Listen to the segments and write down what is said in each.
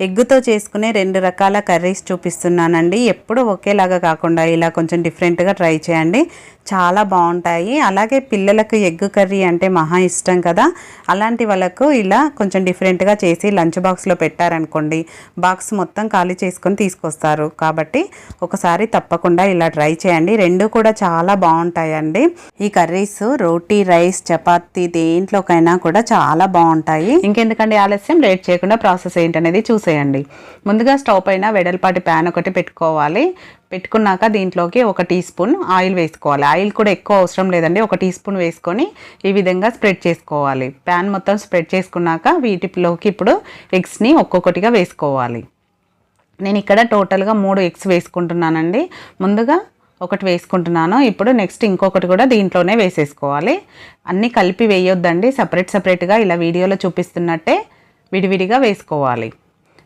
ఎగ్గుతో చేసుకునే రెండు రకాల కర్రీస్ చూపిస్తున్నానండి. ఎప్పుడు ఒకేలాగా కాకుండా ఇలా కొంచెం డిఫరెంట్గా ట్రై చేయండి. చాలా బాగుంటాయి. అలాగే పిల్లలకు ఎగ్ కర్రీ అంటే మహా ఇష్టం కదా. అలాంటి వాళ్ళకు ఇలా కొంచెం డిఫరెంట్గా చేసి లంచ్ బాక్స్లో పెట్టారనుకోండి బాక్స్ మొత్తం ఖాళీ చేసుకొని తీసుకొస్తారు. కాబట్టి ఒకసారి తప్పకుండా ఇలా ట్రై చేయండి. రెండు కూడా చాలా బాగుంటాయండి. ఈ కర్రీస్ రోటీ రైస్ చపాతీ దేంట్లోకైనా కూడా చాలా బాగుంటాయి. ఇంకెందుకండి ఆలస్యం? రేట్ చేయకుండా ప్రాసెస్ ఏంటనేది చూసేయండి ముందుగా స్టవ్ పైన వెడల్పాటి ప్యాన్ ఒకటి పెట్టుకోవాలి. పెట్టుకున్నాక దీంట్లోకి ఒక టీ స్పూన్ ఆయిల్ వేసుకోవాలి. ఆయిల్ కూడా ఎక్కువ అవసరం లేదండి. ఒక టీ స్పూన్ వేసుకొని ఈ విధంగా స్ప్రెడ్ చేసుకోవాలి. ప్యాన్ మొత్తం స్ప్రెడ్ చేసుకున్నాక వీటిలోకి ఇప్పుడు ఎగ్స్ని ఒక్కొక్కటిగా వేసుకోవాలి. నేను ఇక్కడ టోటల్గా మూడు ఎగ్స్ వేసుకుంటున్నానండి. ముందుగా ఒకటి వేసుకుంటున్నాను. ఇప్పుడు నెక్స్ట్ ఇంకొకటి కూడా దీంట్లోనే వేసేసుకోవాలి. అన్నీ కలిపి వేయొద్దండి. సపరేట్ సపరేట్గా ఇలా వీడియోలో చూపిస్తున్నట్టే విడివిడిగా వేసుకోవాలి.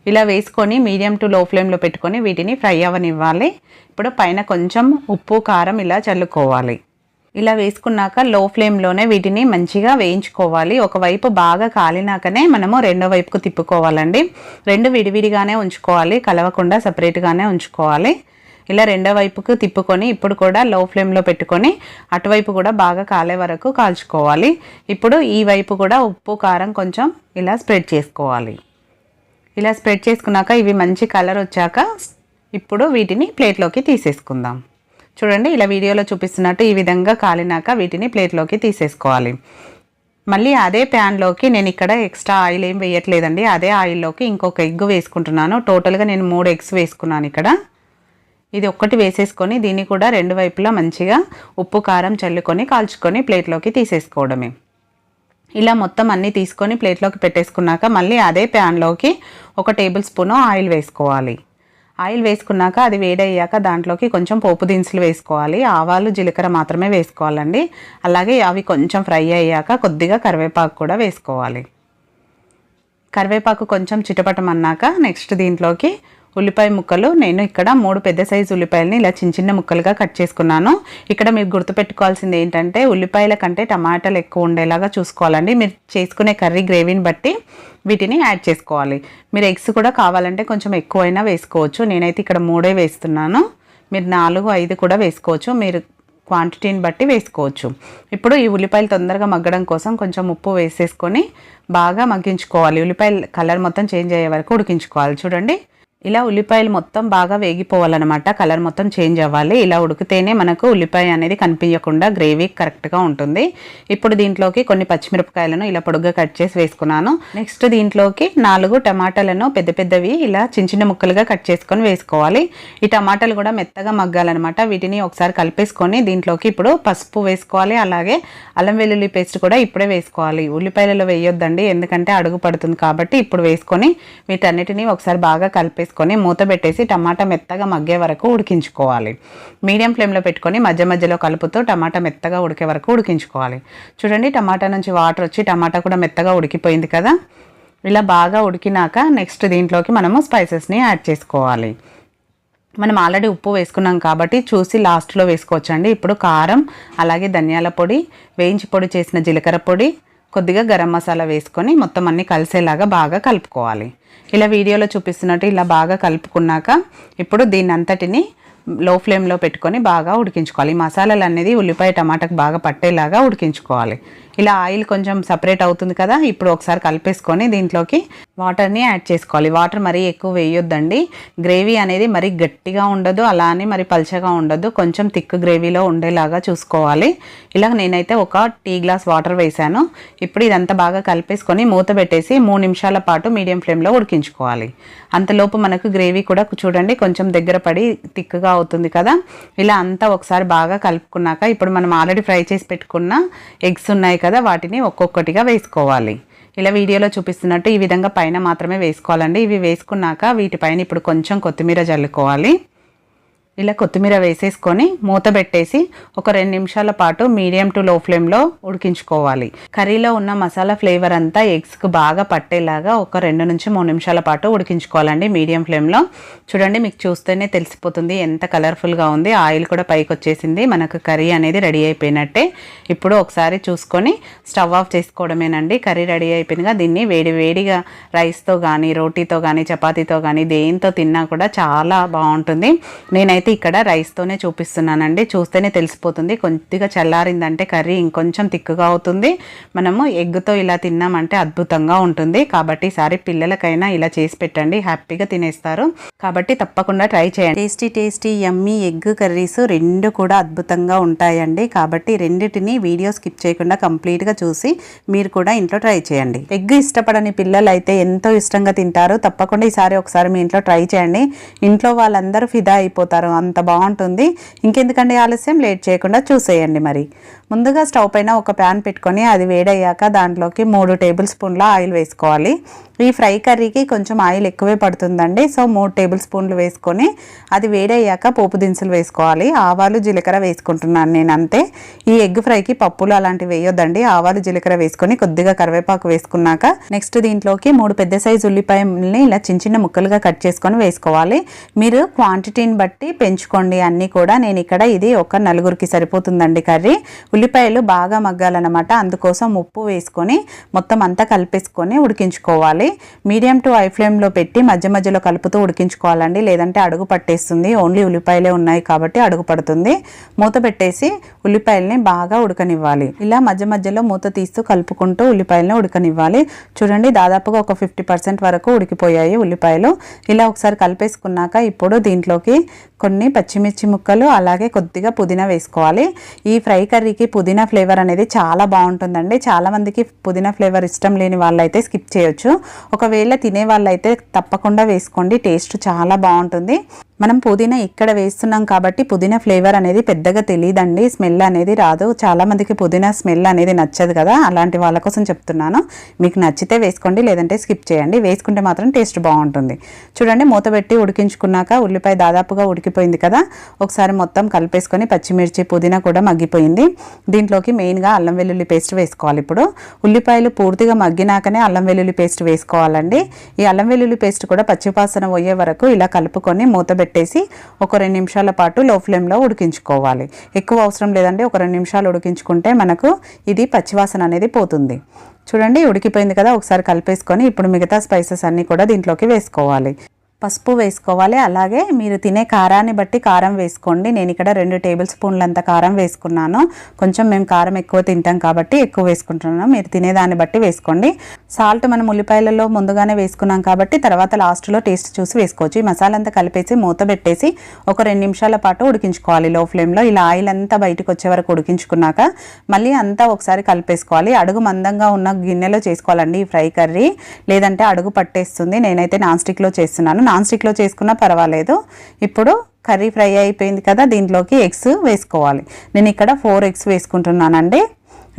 ఇలా వేసుకొని మీడియం టు లో ఫ్లేమ్లో పెట్టుకొని వీటిని ఫ్రై అవ్వనివ్వాలి ఇప్పుడు పైన కొంచెం ఉప్పు కారం ఇలా చల్లుకోవాలి. ఇలా వేసుకున్నాక లో ఫ్లేమ్లోనే వీటిని మంచిగా వేయించుకోవాలి. ఒకవైపు బాగా కాలినాకనే మనము రెండో వైపుకు తిప్పుకోవాలండి. రెండు విడివిడిగానే ఉంచుకోవాలి. కలవకుండా సపరేట్గానే ఉంచుకోవాలి. ఇలా రెండో వైపుకు తిప్పుకొని ఇప్పుడు కూడా లో ఫ్లేమ్లో పెట్టుకొని అటువైపు కూడా బాగా కాలే వరకు కాల్చుకోవాలి. ఇప్పుడు ఈ వైపు కూడా ఉప్పు కారం కొంచెం ఇలా స్ప్రెడ్ చేసుకోవాలి. ఇలా స్ప్రెడ్ చేసుకున్నాక ఇవి మంచి కలర్ వచ్చాక ఇప్పుడు వీటిని ప్లేట్లోకి తీసేసుకుందాం. చూడండి ఇలా వీడియోలో చూపిస్తున్నట్టు ఈ విధంగా కాలినాక వీటిని ప్లేట్లోకి తీసేసుకోవాలి. మళ్ళీ అదే ప్యాన్లోకి నేను ఇక్కడ ఎక్స్ట్రా ఆయిల్ ఏం వేయట్లేదండి. అదే ఆయిల్లోకి ఇంకొక ఎగ్ వేసుకుంటున్నాను. టోటల్గా నేను మూడు ఎగ్స్ వేసుకున్నాను ఇక్కడ. ఇది ఒక్కటి వేసేసుకొని దీన్ని కూడా రెండు వైపులా మంచిగా ఉప్పు కారం చల్లుకొని కాల్చుకొని ప్లేట్లోకి తీసేసుకోవడమే. ఇలా మొత్తం అన్నీ తీసుకొని ప్లేట్లోకి పెట్టేసుకున్నాక మళ్ళీ అదే ప్యాన్లోకి ఒక టేబుల్ స్పూను ఆయిల్ వేసుకోవాలి. ఆయిల్ వేసుకున్నాక అది వేడయ్యాక దాంట్లోకి కొంచెం పోపు దినుసులు వేసుకోవాలి. ఆవాలు జీలకర్ర మాత్రమే వేసుకోవాలండి. అలాగే అవి కొంచెం ఫ్రై అయ్యాక కొద్దిగా కరివేపాకు కూడా వేసుకోవాలి. కరివేపాకు కొంచెం చిటపటమన్నాక నెక్స్ట్ దీంట్లోకి ఉల్లిపాయ ముక్కలు నేను ఇక్కడ మూడు పెద్ద సైజు ఉల్లిపాయలని ఇలా చిన్న చిన్న ముక్కలుగా కట్ చేసుకున్నాను. ఇక్కడ మీరు గుర్తుపెట్టుకోవాల్సింది ఏంటంటే ఉల్లిపాయల కంటే టమాటాలు ఎక్కువ ఉండేలాగా చూసుకోవాలండి. మీరు చేసుకునే కర్రీ గ్రేవీని బట్టి వీటిని యాడ్ చేసుకోవాలి. మీరు ఎగ్స్ కూడా కావాలంటే కొంచెం ఎక్కువైనా వేసుకోవచ్చు. నేనైతే ఇక్కడ మూడే వేస్తున్నాను. మీరు నాలుగు ఐదు కూడా వేసుకోవచ్చు. మీరు క్వాంటిటీని బట్టి వేసుకోవచ్చు. ఇప్పుడు ఈ ఉల్లిపాయలు తొందరగా మగ్గడం కోసం కొంచెం ఉప్పు వేసేసుకొని బాగా మగ్గించుకోవాలి. ఉల్లిపాయలు కలర్ మొత్తం చేంజ్ అయ్యే వరకు ఉడికించుకోవాలి. చూడండి. ఇలా ఉల్లిపాయలు మొత్తం బాగా వేగిపోవాలన్నమాట. కలర్ మొత్తం చేంజ్ అవ్వాలి. ఇలా ఉడికితేనే మనకు ఉల్లిపాయ అనేది కనిపించకుండా గ్రేవీ కరెక్ట్గా ఉంటుంది. ఇప్పుడు దీంట్లోకి కొన్ని పచ్చిమిరపకాయలను ఇలా పొడుగ్గా కట్ చేసి వేసుకున్నాను. నెక్స్ట్ దీంట్లోకి నాలుగు టమాటాలను పెద్ద పెద్దవి ఇలా చిన్న చిన్న ముక్కలుగా కట్ చేసుకొని వేసుకోవాలి. ఈ టమాటాలు కూడా మెత్తగా మగ్గాలన్నమాట. వీటిని ఒకసారి కలిపేసుకొని దీంట్లోకి ఇప్పుడు పసుపు వేసుకోవాలి. అలాగే అల్లం వెల్లుల్లి పేస్ట్ కూడా ఇప్పుడే వేసుకోవాలి. ఉల్లిపాయలలో వేయొద్దండి. ఎందుకంటే అడుగు పడుతుంది కాబట్టి ఇప్పుడు వేసుకొని వీటన్నిటిని ఒకసారి బాగా కలిపేసి వేసుకొని మూత పెట్టేసి టమాటా మెత్తగా మగ్గే వరకు ఉడికించుకోవాలి. మీడియం ఫ్లేమ్లో పెట్టుకొని మధ్య మధ్యలో కలుపుతూ టమాటా మెత్తగా ఉడికే వరకు ఉడికించుకోవాలి. చూడండి టమాటా నుంచి వాటర్ వచ్చి టమాటా కూడా మెత్తగా ఉడికిపోయింది కదా? ఇలా బాగా ఉడికినాక నెక్స్ట్ దీంట్లోకి మనము స్పైసెస్ని యాడ్ చేసుకోవాలి. మనం ఆల్రెడీ ఉప్పు వేసుకున్నాం కాబట్టి చూసి లాస్ట్లో వేసుకోవచ్చండి. ఇప్పుడు కారం అలాగే ధనియాల పొడి వేయించి పొడి చేసిన జీలకర్ర పొడి కొద్దిగా గరం మసాలా వేసుకొని మొత్తం అన్నీ కలిసేలాగా బాగా కలుపుకోవాలి. ఇలా వీడియోలో చూపిస్తున్నట్టు ఇలా బాగా కలుపుకున్నాక ఇప్పుడు దీని అంతటిని లో ఫ్లేమ్లో పెట్టుకొని బాగా ఉడికించుకోవాలి. ఈ మసాలాలు అనేది ఉల్లిపాయ టమాటాకు బాగా పట్టేలాగా ఉడికించుకోవాలి. ఇలా ఆయిల్ కొంచెం సపరేట్ అవుతుంది కదా ఇప్పుడు ఒకసారి కలిపేసుకొని దీంట్లోకి వాటర్ని యాడ్ చేసుకోవాలి. వాటర్ మరీ ఎక్కువ వేయొద్దండి. గ్రేవీ అనేది మరీ గట్టిగా ఉండదు అలా అని మరి పల్చగా ఉండదు. కొంచెం థిక్ గ్రేవీలో ఉండేలాగా చూసుకోవాలి. ఇలా నేనైతే ఒక టీ గ్లాస్ వాటర్ వేసాను ఇప్పుడు ఇదంతా బాగా కలిపేసుకొని మూత పెట్టేసి మూడు నిమిషాల పాటు మీడియం ఫ్లేమ్లో ఉడికించుకోవాలి. అంతలోపు మనకు గ్రేవీ కూడా చూడండి కొంచెం దగ్గర పడి థిక్గా అవుతుంది కదా. ఇలా అంతా ఒకసారి బాగా కలుపుకున్నాక ఇప్పుడు మనం ఆల్రెడీ ఫ్రై చేసి పెట్టుకున్న ఎగ్స్ ఉన్నాయి కదా వాటిని ఒక్కొక్కటిగా వేసుకోవాలి. ఇలా వీడియోలో చూపిస్తున్నట్టు ఈ విధంగా పైన మాత్రమే వేసుకోవాలండి. ఇవి వేసుకున్నాక వీటిపైన ఇప్పుడు కొంచెం కొత్తిమీర చల్లుకోవాలి ఇలా కొత్తిమీర వేసేసుకొని మూత పెట్టేసి ఒక రెండు నిమిషాల పాటు మీడియం టు లో ఫ్లేమ్లో ఉడికించుకోవాలి. కర్రీలో ఉన్న మసాలా ఫ్లేవర్ అంతా ఎగ్స్కి బాగా పట్టేలాగా ఒక రెండు నుంచి మూడు నిమిషాల పాటు ఉడికించుకోవాలండి మీడియం ఫ్లేమ్లో. చూడండి మీకు చూస్తేనే తెలిసిపోతుంది ఎంత కలర్ఫుల్గా ఉంది. ఆయిల్ కూడా పైకి వచ్చేసింది. మనకు కర్రీ అనేది రెడీ అయిపోయినట్టే. ఇప్పుడు ఒకసారి చూసుకొని స్టవ్ ఆఫ్ చేసుకోవడమేనండి. కర్రీ రెడీ అయిపోయిందిగా. దీన్ని వేడి వేడిగా రైస్తో కానీ రోటీతో కానీ చపాతీతో కానీ దేంతో తిన్నా కూడా చాలా బాగుంటుంది. నేనైతే ఇక్కడ రైస్తోనే చూపిస్తున్నానండి. చూస్తేనే తెలిసిపోతుంది. కొద్దిగా చల్లారిందంటే కర్రీ ఇంకొంచెం తిక్కుగా అవుతుంది. మనము ఎగ్తో ఇలా తిన్నామంటే అద్భుతంగా ఉంటుంది. కాబట్టి ఈసారి పిల్లలకైనా ఇలా చేసి పెట్టండి. హ్యాపీగా తినేస్తారు. కాబట్టి తప్పకుండా ట్రై చేయండి. Tasty tasty yummy egg curries రెండు కూడా అద్భుతంగా ఉంటాయండి. కాబట్టి రెండిటిని వీడియో స్కిప్ చేయకుండా కంప్లీట్గా చూసి మీరు కూడా ఇంట్లో ట్రై చేయండి. ఎగ్ ఇష్టపడని పిల్లలు అయితే ఎంతో ఇష్టంగా తింటారు. తప్పకుండా ఈసారి ఒకసారి మీ ఇంట్లో ట్రై చేయండి. ఇంట్లో వాళ్ళందరూ ఫిదా అయిపోతారు. అంత బాగుంటుంది. ఇంకెందుకండి ఆలస్యం? లేట్ చేయకుండా చూసేయండి మరి. ముందుగా స్టవ్ పైన ఒక ప్యాన్ పెట్టుకొని అది వేడయ్యాక దాంట్లోకి మూడు టేబుల్ స్పూన్ల ఆయిల్ వేసుకోవాలి. ఈ ఫ్రై కర్రీకి కొంచెం ఆయిల్ ఎక్కువే పడుతుందండి. సో మూడు టేబుల్ స్పూన్లు వేసుకొని అది వేడయ్యాక పోపు దినుసులు వేసుకోవాలి. ఆవాలు జీలకర్ర వేసుకుంటున్నాను నేను అంతే. ఈ ఎగ్ ఫ్రైకి పప్పులు అలాంటివి వేయొద్దండి. ఆవాలు జీలకర్ర వేసుకొని కొద్దిగా కరివేపాకు వేసుకున్నాక నెక్స్ట్ దీంట్లోకి మూడు పెద్ద సైజు ఉల్లిపాయల్ని ఇలా చిన్న చిన్న ముక్కలుగా కట్ చేసుకొని వేసుకోవాలి. మీరు క్వాంటిటీని బట్టి పెంచుకోండి అన్నీ కూడా. నేను ఇక్కడ ఇది ఒక నలుగురికి సరిపోతుందండి కర్రీ. ఉల్లిపాయలు బాగా మగ్గాలన్నమాట. అందుకోసం ఉప్పు వేసుకొని మొత్తం అంతా కలిపేసుకొని ఉడికించుకోవాలి. మీడియం టు హై ఫ్లేమ్లో పెట్టి మధ్య మధ్యలో కలుపుతూ ఉడికించుకోవాలండి. లేదంటే అడుగు పట్టేస్తుంది. ఓన్లీ ఉల్లిపాయలే ఉన్నాయి కాబట్టి అడుగు పడుతుంది. మూత పెట్టేసి ఉల్లిపాయలని బాగా ఉడకనివ్వాలి. ఇలా మధ్య మధ్యలో మూత తీస్తూ కలుపుకుంటూ ఉల్లిపాయలని ఉడకనివ్వాలి. చూడండి దాదాపుగా ఒక ఫిఫ్టీ పర్సెంట్ వరకు ఉడికిపోయాయి ఉల్లిపాయలు. ఇలా ఒకసారి కలిపేసుకున్నాక ఇప్పుడు దీంట్లోకి కొన్ని పచ్చిమిర్చి ముక్కలు అలాగే కొద్దిగా పుదీనా వేసుకోవాలి. ఈ ఫ్రై కర్రీకి పుదీనా ఫ్లేవర్ అనేది చాలా బాగుంటుందండి. చాలా మందికి పుదీనా ఫ్లేవర్ ఇష్టం లేని వాళ్ళైతే స్కిప్ చేయొచ్చు. ఒకవేళ తినే వాళ్ళైతే తప్పకుండా వేసుకోండి. టేస్ట్ చాలా బాగుంటుంది. మనం పుదీనా ఇక్కడ వేస్తున్నాం కాబట్టి పుదీనా ఫ్లేవర్ అనేది పెద్దగా తెలియదండి స్మెల్ అనేది రాదు. చాలామందికి పుదీనా స్మెల్ అనేది నచ్చదు కదా అలాంటి వాళ్ళ కోసం చెప్తున్నాను. మీకు నచ్చితే వేసుకోండి లేదంటే స్కిప్ చేయండి. వేసుకుంటే మాత్రం టేస్ట్ బాగుంటుంది. చూడండి మూత పెట్టి ఉడికించుకున్నాక ఉల్లిపాయ దాదాపుగా ఉడికిపోయింది కదా ఒకసారి మొత్తం కలిపేసుకొని పచ్చిమిర్చి పుదీనా కూడా మగ్గిపోయింది. దీంట్లోకి మెయిన్గా అల్లం వెల్లుల్లి పేస్ట్ వేసుకోవాలి ఇప్పుడు. ఉల్లిపాయలు పూర్తిగా మగ్గినాకనే అల్లం వెల్లుల్లి పేస్ట్ వేసుకోవాలండి. ఈ అల్లం వెల్లుల్లి పేస్ట్ కూడా పచ్చిపాసన పోయే వరకు ఇలా కలుపుకొని మూత పెట్టేసి ఒక రెండు నిమిషాల పాటు లో ఫ్లేమ్లో ఉడికించుకోవాలి. ఎక్కువ అవసరం లేదండి ఒక రెండు నిమిషాలు ఉడికించుకుంటే మనకు ఇది పచ్చివాసన అనేది పోతుంది. చూడండి ఉడికిపోయింది కదా ఒకసారి కలిపేసుకొని ఇప్పుడు మిగతా స్పైసెస్ అన్నీ కూడా దీంట్లోకి వేసుకోవాలి. పసుపు వేసుకోవాలి. అలాగే మీరు తినే కారాన్ని బట్టి కారం వేసుకోండి. నేను ఇక్కడ రెండు టేబుల్ స్పూన్లంత కారం వేసుకున్నాను. కొంచెం మేము కారం ఎక్కువ తింటాం కాబట్టి ఎక్కువ వేసుకుంటున్నాను. మీరు తినేదాన్ని బట్టి వేసుకోండి. సాల్ట్ మనం ఉల్లిపాయలలో ముందుగానే వేసుకున్నాం కాబట్టి తర్వాత లాస్ట్లో టేస్ట్ చూసి వేసుకోవచ్చు. ఈ మసాలా అంతా కలిపేసి మూత పెట్టేసి ఒక రెండు నిమిషాల పాటు ఉడికించుకోవాలి. లో ఫ్లేమ్లో ఇలా ఆయిల్ అంతా బయటకు వచ్చే వరకు ఉడికించుకున్నాక మళ్ళీ అంతా ఒకసారి కలిపేసుకోవాలి. అడుగు మందంగా ఉన్న గిన్నెలో చేసుకోవాలండి ఈ ఫ్రై కర్రీ. లేదంటే అడుగు పట్టేస్తుంది. నేనైతే నాన్ స్టిక్లో చేస్తున్నాను. నాన్ స్టిక్లో చేసుకున్నా పర్వాలేదు. ఇప్పుడు కర్రీ ఫ్రై అయిపోయింది కదా దీంట్లోకి ఎగ్స్ వేసుకోవాలి. నేను ఇక్కడ ఫోర్ ఎగ్స్ వేసుకుంటున్నానండి.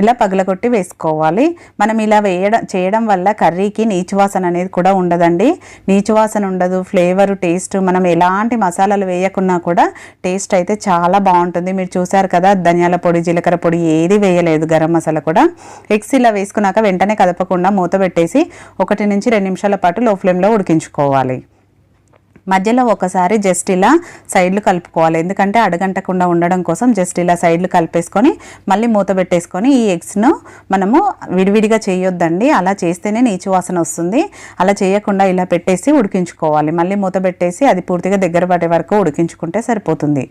ఇలా పగలగొట్టి వేసుకోవాలి. మనం ఇలా వేయడం చేయడం వల్ల కర్రీకి నీచువాసన అనేది కూడా ఉండదండి. నీచువాసన ఉండదు ఫ్లేవర్ టేస్ట్ మనం ఎలాంటి మసాలాలు వేయకున్నా కూడా టేస్ట్ అయితే చాలా బాగుంటుంది. మీరు చూసారు కదా ధనియాల పొడి జీలకర్ర పొడి ఏది వేయలేదు గరం మసాలా కూడా. ఎగ్స్ ఇలా వేసుకున్నాక వెంటనే కదపకుండా మూత పెట్టేసి ఒకటి నుంచి రెండు నిమిషాల పాటు లో ఫ్లేమ్లో ఉడికించుకోవాలి. మధ్యలో ఒకసారి జస్ట్ ఇలా సైడ్లు కలుపుకోవాలి. ఎందుకంటే అడగంటకుండా ఉండడం కోసం జస్ట్ ఇలా సైడ్లు కలిపేసుకొని మళ్ళీ మూత పెట్టేసుకొని ఈ ఎగ్స్ను మనము విడివిడిగా చేయొద్దండి. అలా చేస్తేనే నీచు వాసన వస్తుంది. అలా చేయకుండా ఇలా పెట్టేసి ఉడికించుకోవాలి. మళ్ళీ మూత పెట్టేసి అది పూర్తిగా దగ్గర పడే వరకు ఉడికించుకుంటే సరిపోతుంది.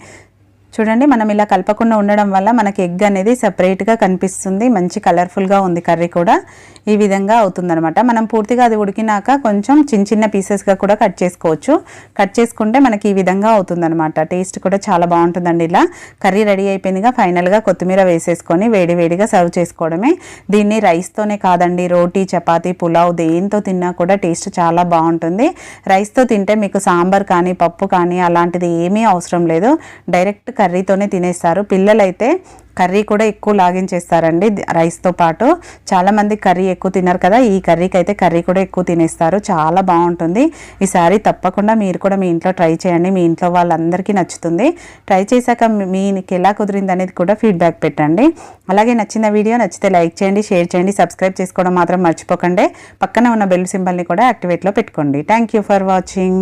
చూడండి మనం ఇలా కలపకుండా ఉండడం వల్ల మనకి ఎగ్ అనేది సపరేట్గా కనిపిస్తుంది. మంచి కలర్ఫుల్గా ఉంది కర్రీ కూడా. ఈ విధంగా అవుతుందనమాట మనం పూర్తిగా అది ఉడికినాక కొంచెం చిన్న చిన్న పీసెస్గా కూడా కట్ చేసుకోవచ్చు. కట్ చేసుకుంటే మనకి ఈ విధంగా అవుతుందనమాట టేస్ట్ కూడా చాలా బాగుంటుందండి ఇలా. కర్రీ రెడీ అయిపోయిందిగా ఫైనల్గా కొత్తిమీర వేసేసుకొని వేడివేడిగా సర్వ్ చేసుకోవడమే. దీన్ని రైస్తోనే కాదండి రోటీ చపాతీ పులావ్ దేంతో తిన్నా కూడా టేస్ట్ చాలా బాగుంటుంది. రైస్తో తింటే మీకు సాంబార్ కానీ పప్పు కానీ అలాంటిది ఏమీ అవసరం లేదు. డైరెక్ట్ కర్రీతోనే తినేస్తారు. పిల్లలైతే కర్రీ కూడా ఎక్కువ లాగించేస్తారండి రైస్తో పాటు. చాలామంది కర్రీ ఎక్కువ తినరు కదా ఈ కర్రీకి అయితే కర్రీ కూడా ఎక్కువ తినేస్తారు. చాలా బాగుంటుంది. ఈసారి తప్పకుండా మీరు కూడా మీ ఇంట్లో ట్రై చేయండి. మీ ఇంట్లో వాళ్ళందరికీ నచ్చుతుంది. ట్రై చేశాక మీ- మీకు ఎలా కుదిరింది అనేది కూడా ఫీడ్బ్యాక్ పెట్టండి. అలాగే నచ్చిన వీడియో నచ్చితే లైక్ చేయండి షేర్ చేయండి సబ్స్క్రైబ్ చేసుకోవడం మాత్రం మర్చిపోకండి. పక్కన ఉన్న బెల్ సింబల్ని కూడా యాక్టివేట్లో పెట్టుకోండి. Thank you for watching.